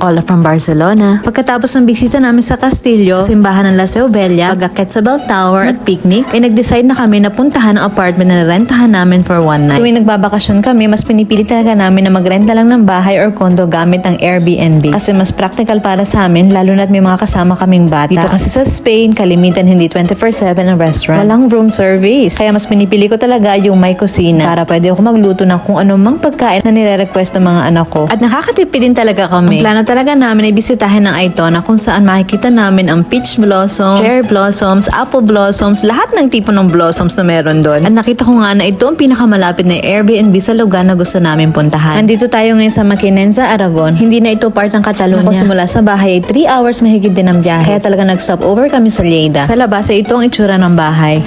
Ola from Barcelona. Pagkatapos ng bisita namin sa Castillo, simbahan ng La Seubella, pag-akit sa Bell Tower, at picnic, ay nag-decide na kami na puntahan ang apartment na rentahan namin for one night. Tuwing nagbabakasyon kami, mas pinipili talaga namin na magrenta lang ng bahay or condo gamit ang Airbnb. Kasi mas practical para sa amin, lalo na't may mga kasama kaming bata. Dito kasi sa Spain, kalimitan hindi 24-7 ang restaurant. Walang room service. Kaya mas pinipili ko talaga yung may kusina para pwede ako magluto ng kung anumang pagkain na nire-request ng mga anak ko. At nakakatipid din talaga kami. Ang plano talaga namin ay bisitahin ng Aitona kung saan makikita namin ang peach blossoms, cherry blossoms, apple blossoms, lahat ng tipo ng blossoms na meron doon. At nakita ko nga na ito ang pinakamalapit na Airbnb sa lugar na gusto namin puntahan. Nandito tayo ngayon sa Maquinenza, Aragon. Hindi na ito part ng Catalonia. Ako simula sa bahay ay 3 hours mahigit din ang biyahe. Kaya talaga nag-stop over kami sa Lleida. Sa labas ay ito ang itsura ng bahay.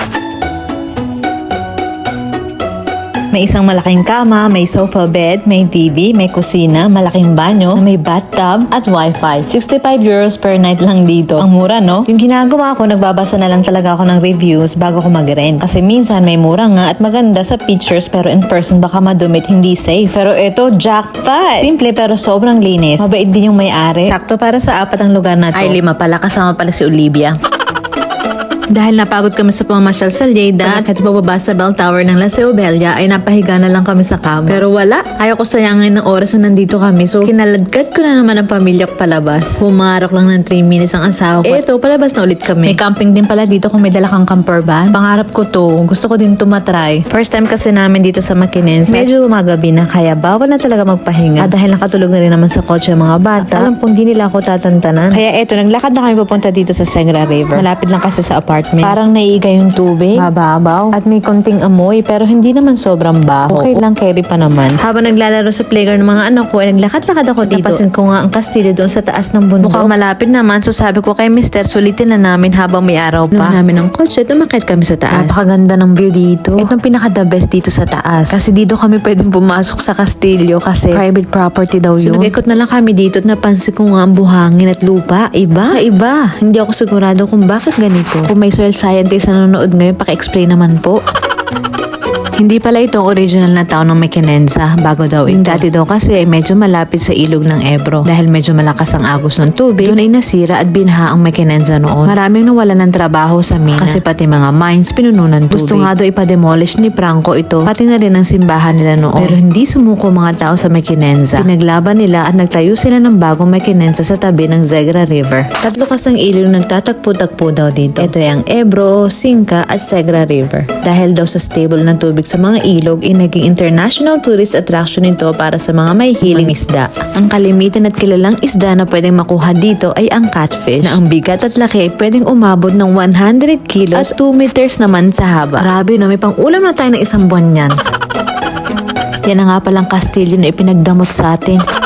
May isang malaking kama, may sofa bed, may TV, may kusina, malaking banyo, may bathtub at wifi. 65 euros per night lang dito. Ang mura, no? Yung ginagawa ko, nagbabasa na lang talaga ako ng reviews bago ko mag-rent. Kasi minsan may mura nga at maganda sa pictures pero in person baka madumit hindi safe. Pero ito, jackpot! Simple pero sobrang linis. Mabait din yung may-ari. Sakto para sa apat ang lugar na to. Ay, lima pala. Kasama pala si Olivia. Dahil napagod kami sa pamamasyal sa Lleida at pababa sa bell tower ng La Seubella ay napahiga na lang kami sa kama. Pero wala, ayaw ko sayangin ng oras na nandito kami so kinaladkad ko na naman ang pamilya ko palabas. Pumarok lang ng 3 minutes ang asawa ko. Eto, palabas na ulit kami. May camping din pala dito kung may dala kang camper van. Pangarap ko to, gusto ko din to matry. First time kasi namin dito sa Maquinenza. Medyo umagabi na kaya bawal na talaga magpahinga. At dahil nakatulog na rin naman sa kotse ang mga bata, alam kong di nila ako tatantanan. Kaya eto, naglakad na kami papunta dito sa Segra River. Malapit lang kasi sa apartment. Parang naiiga yung tubig, mababaw, at may konting amoy pero hindi naman sobrang baho. Okay lang, carry pa naman. Habang naglalaro sa playground ng mga anak ko, ay naglakad-lakad ako dito. Napasin ko nga ang kastilyo doon sa taas ng bundok. Mukhang malapit naman, so sabi ko kay Mister, sulitin na namin habang may araw pa. Noon namin ang kotse, tumakit kami sa taas. Napakaganda ng view dito. Ito ang pinaka-the best dito sa taas. Kasi dito kami pwedeng pumasok sa kastilyo kasi private property daw yun. So nag-ikot na lang kami dito at napansin ko nga ang buhangin at lupa. Iba, iba. Hindi ako sigurado kung bakit ganito. Kung may soil scientist na nanonood ngayon, paki-explain naman po. Hindi pala ito original na town ng Mequinenza, bago daw ito. Dati daw kasi ay medyo malapit sa ilog ng Ebro. Dahil medyo malakas ang agos ng tubig, doon ay nasira at binha ang Mequinenza noon. Maraming nawala ng trabaho sa mina. Kasi pati mga mines pinuno ng tubig. Gusto nga daw ipa-demolish ni Franco ito, pati na rin ang simbahan nila noon. Pero hindi sumuko mga tao sa Mequinenza. Pinaglaban nila at nagtayo sila ng bagong Mequinenza sa tabi ng Zegra River. Tatlo kasang ilog nagtatagpo-tagpo daw dito. Ito ay ang Ebro, Sinca at Segra River. Dahil daw sa stable ng tubig sa mga ilog, ay naging international tourist attraction ito para sa mga may hiling isda. Ang kalimitan at kilalang isda na pwedeng makuha dito ay ang catfish, na ang bigat at laki ay pwedeng umabot ng 100 kilos at 2 meters naman sa haba. Grabe no, may pang-ulam na tayo ng isang buwan yan. Yan na nga palang kastilyo na ipinagdamot sa atin.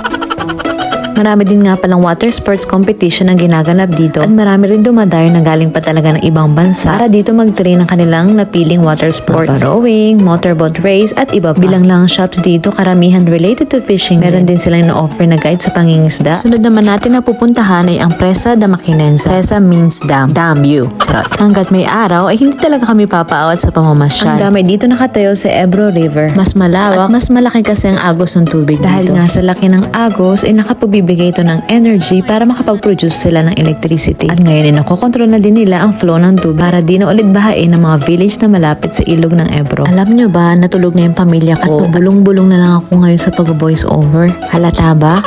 Marami din nga palang water sports competition ang ginaganap dito at marami rin dumadayo na galing pa talaga ng ibang bansa para dito mag-train ng kanilang napiling water sports. Rowing, motorboat race at iba pa. Bilang lang ang shops dito, karamihan related to fishing. Meron din silang na-offer na guide sa pangingisda. Sunod naman natin na pupuntahan ay ang Presa de Maquinenza. Presa means dam. Dam. Charot. Hanggat may araw ay hindi talaga kami papaawat sa pamamasyal. Ang dami dito nakatayo sa Ebro River. Mas malawak at mas malaki kasi ang agos ng tubig Dahil nga sa laki ng agos ay nakapagbibigay ito ng energy para makapag-produce sila ng electricity. At ngayon ay nakokontrol na din nila ang flow ng tubig para di na ulit bahain ng mga village na malapit sa ilog ng Ebro. Alam nyo ba, natulog na yung pamilya ko at pabulong-bulong na lang ako ngayon sa pag-voice over. Halata ba?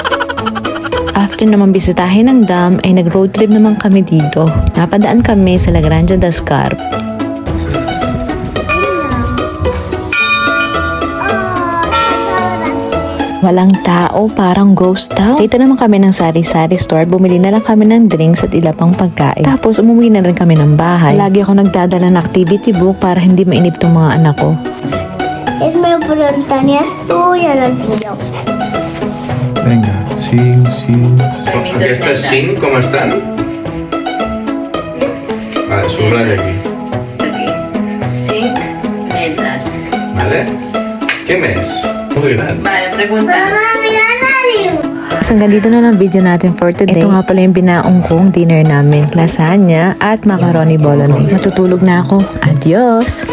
After naman bisitahin ng dam, ay nag-road trip naman kami dito. Napadaan kami sa La Granja Scarp. Walang tao, parang ghost town. Kita naman kami ng sari-sari store, bumili na lang kami ng drinks at iba pang pagkain. Tapos umuwi na rin kami ng bahay. Lagi ako nagdadala ng activity book para hindi mainip tong mga anak ko. Es muy montañas tuya el tío. Venga, sí, sí. ¿Estas sin cómo están? Vale, subraya aquí. Aquí. Cinc metres. ¿Vale? ¿Qué mes? Vale, pregunta. Nadie. Hanggang dito na lang video natin for today. Ito nga pala yung binaong kong dinner namin. Lasagna at macaroni bolognese. Matutulog na ako. Adios!